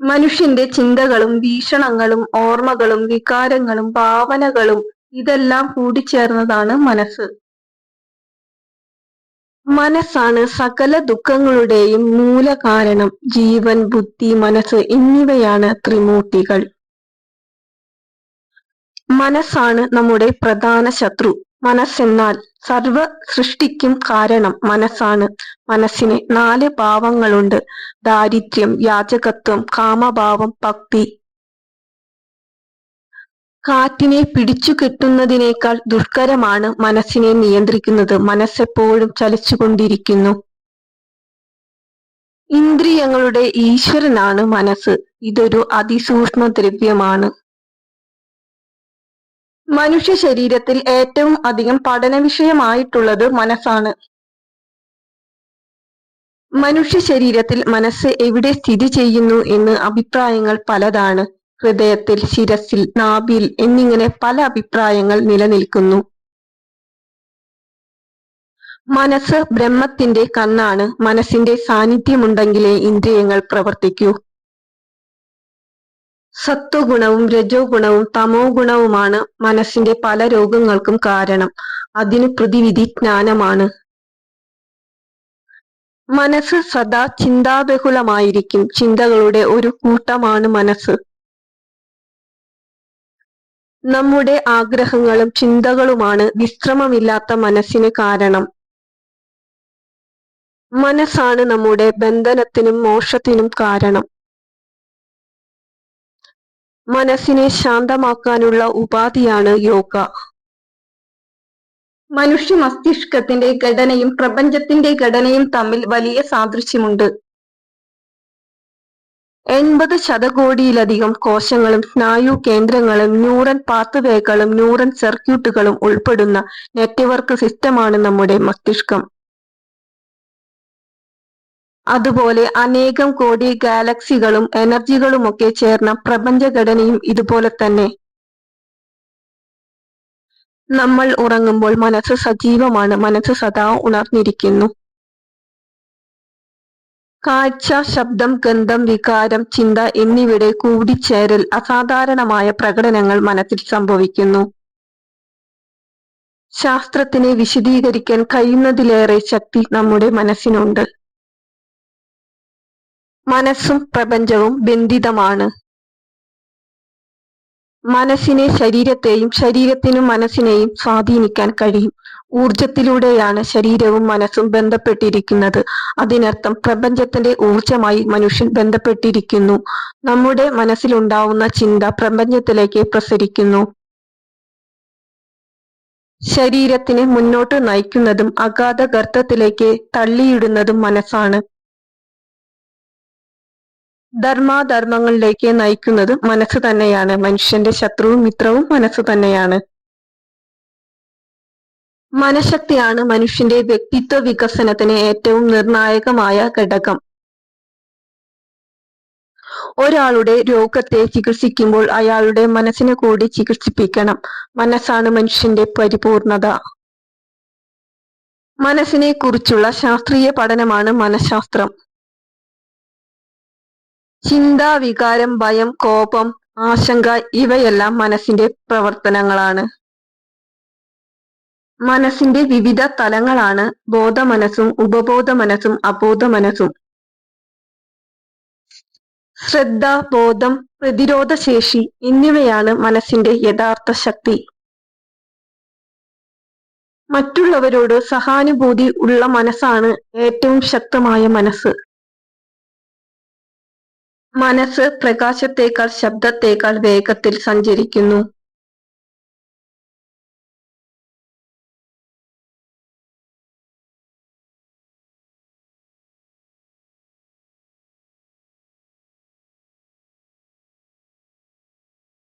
മനുഷ്യന്റെ ചിന്തകളും വീക്ഷണങ്ങളും ഓർമ്മകളും വികാരങ്ങളും ഭാവനകളും ഇതെല്ലാം കൂടിച്ചേർന്നതാണ് മനസ്സ്. മനസ്സാണ് സകല ദുഃഖങ്ങളുടെയും മൂലകാരണം. ജീവൻ ബുദ്ധി മനസ്സ് എന്നിവയാണ് ത്രിമൂർത്തികൾ. മനസ്സാണ് നമ്മുടെ പ്രധാന ശത്രു. മനസ്സെന്നാൽ സർവ സൃഷ്ടിക്കും കാരണം മനസ്സാണ്. മനസ്സിന് നാല് ഭാവങ്ങളുണ്ട്. ദാരിദ്ര്യം യാചകത്വം കാമഭാവം ഭക്തി. കാറ്റിനെ പിടിച്ചു കെട്ടുന്നതിനേക്കാൾ ദുഷ്കരമാണ് മനസ്സിനെ നിയന്ത്രിക്കുന്നത്. മനസ്സെപ്പോഴും ചലിച്ചുകൊണ്ടിരിക്കുന്നു. ഇന്ദ്രിയങ്ങളുടെ ഈശ്വരനാണ് മനസ്സ്. ഇതൊരു അതിസൂക്ഷ്മ ദ്രവ്യമാണ് മനുഷ്യ ശരീരത്തിൽ ഏറ്റവും അധികം പഠന വിഷയമായിട്ടുള്ളത് മനസ്സാണ്. മനുഷ്യ ശരീരത്തിൽ മനസ്സ് എവിടെ സ്ഥിതി ചെയ്യുന്നു എന്ന് അഭിപ്രായങ്ങൾ പലതാണ്. ഹൃദയത്തിൽ ശിരസിൽ നാഭിയിൽ എന്നിങ്ങനെ പല അഭിപ്രായങ്ങൾ നിലനിൽക്കുന്നു. മനസ്സ് ബ്രഹ്മത്തിന്റെ കണ്ണാണ്. മനസ്സിന്റെ സാന്നിധ്യമുണ്ടെങ്കിലേ ഇന്ദ്രിയങ്ങൾ പ്രവർത്തിക്കൂ. സത്വഗുണവും രജോ ഗുണവും തമോ ഗുണവുമാണ് മനസ്സിന്റെ പല രോഗങ്ങൾക്കും കാരണം. അതിന് പ്രതിവിധി ജ്ഞാനമാണ്. മനസ്സ് സദാ ചിന്താബഹുലമായിരിക്കും. ചിന്തകളുടെ ഒരു കൂട്ടമാണ് മനസ്സ്. നമ്മുടെ ആഗ്രഹങ്ങളും ചിന്തകളുമാണ് വിശ്രമമില്ലാത്ത മനസ്സിന് കാരണം. മനസ്സാണ് നമ്മുടെ ബന്ധനത്തിനും മോക്ഷത്തിനും കാരണം. മനസ്സിനെ ശാന്തമാക്കാനുള്ള ഉപാധിയാണ് യോഗ. മനുഷ്യ മസ്തിഷ്കത്തിന്റെ ഘടനയും പ്രപഞ്ചത്തിന്റെ ഘടനയും തമ്മിൽ വലിയ സാദൃശ്യമുണ്ട്. എൺപത് ശതകോടിയിലധികം കോശങ്ങളും സ്നായു കേന്ദ്രങ്ങളും ന്യൂറൻ പാത്തുവേകളും ന്യൂറൻ സർക്യൂട്ടുകളും ഉൾപ്പെടുന്ന നെറ്റ്വർക്ക് സിസ്റ്റമാണ് നമ്മുടെ മസ്തിഷ്കം. അതുപോലെ അനേകം കോടി ഗാലക്സികളും എനർജികളുമൊക്കെ ചേർന്ന പ്രപഞ്ചഘടനയും ഇതുപോലെ തന്നെ. നമ്മൾ ഉറങ്ങുമ്പോൾ മനസ്സ് സജീവമാണ്. മനസ്സ് സദാ ഉണർന്നിരിക്കുന്നു. കാഴ്ച ശബ്ദം ഗന്ധം വികാരം ചിന്ത എന്നിവയുടെ കൂടിച്ചേരൽ അസാധാരണമായ പ്രകടനങ്ങൾ മനസ്സിൽ സംഭവിക്കുന്നു. ശാസ്ത്രത്തിനെ വിശദീകരിക്കാൻ കഴിയുന്നതിലേറെ ശക്തി നമ്മുടെ മനസ്സിനുണ്ട്. മനസ്സും പ്രപഞ്ചവും ബന്ധിതമാണ്. മനസ്സിനെ ശരീരത്തെയും ശരീരത്തിനും മനസ്സിനെയും സ്വാധീനിക്കാൻ കഴിയും. ഊർജത്തിലൂടെയാണ് ശരീരവും മനസ്സും ബന്ധപ്പെട്ടിരിക്കുന്നത്. അതിനർത്ഥം പ്രപഞ്ചത്തിന്റെ ഊർജമായി മനുഷ്യൻ ബന്ധപ്പെട്ടിരിക്കുന്നു. നമ്മുടെ മനസ്സിലുണ്ടാവുന്ന ചിന്ത പ്രപഞ്ചത്തിലേക്ക് പ്രസരിക്കുന്നു. ശരീരത്തിനെ മുന്നോട്ട് നയിക്കുന്നതും അഗാധ ഗർത്തത്തിലേക്ക് തള്ളിയിടുന്നതും മനസ്സാണ്. ധർമാധർമ്മങ്ങളിലേക്ക് നയിക്കുന്നത് മനസ്സ് തന്നെയാണ്. മനുഷ്യന്റെ ശത്രുവും മിത്രവും മനസ്സ് തന്നെയാണ്. മനഃശക്തിയാണ് മനുഷ്യന്റെ വ്യക്തിത്വ വികസനത്തിന് ഏറ്റവും നിർണായകമായ ഘടകം. ഒരാളുടെ രോഗത്തെ ചികിത്സിക്കുമ്പോൾ അയാളുടെ മനസ്സിനെ കൂടി ചികിത്സിപ്പിക്കണം. മനസ്സാണ് മനുഷ്യന്റെ പരിപൂർണത. മനസ്സിനെ കുറിച്ചുള്ള ശാസ്ത്രീയ പഠനമാണ് മനഃശാസ്ത്രം. ചിന്ത വികാരം ഭയം കോപം ആശങ്ക ഇവയെല്ലാം മനസ്സിന്റെ പ്രവർത്തനങ്ങളാണ്. മനസ്സിന്റെ വിവിധ തലങ്ങളാണ് ബോധ ബോധമനസ്സും ഉപബോധ മനസ്സും അബോധ മനസ്സും ശ്രദ്ധ ബോധം പ്രതിരോധ ശേഷി എന്നിവയാണ് മനസ്സിന്റെ യഥാർത്ഥ ശക്തി. മറ്റുള്ളവരോട് സഹാനുഭൂതി ഉള്ള മനസ്സാണ് ഏറ്റവും ശക്തമായ മനസ്സ്. മനസ്സ് പ്രകാശത്തേക്കാൾ ശബ്ദത്തേക്കാൾ വേഗത്തിൽ സഞ്ചരിക്കുന്നു.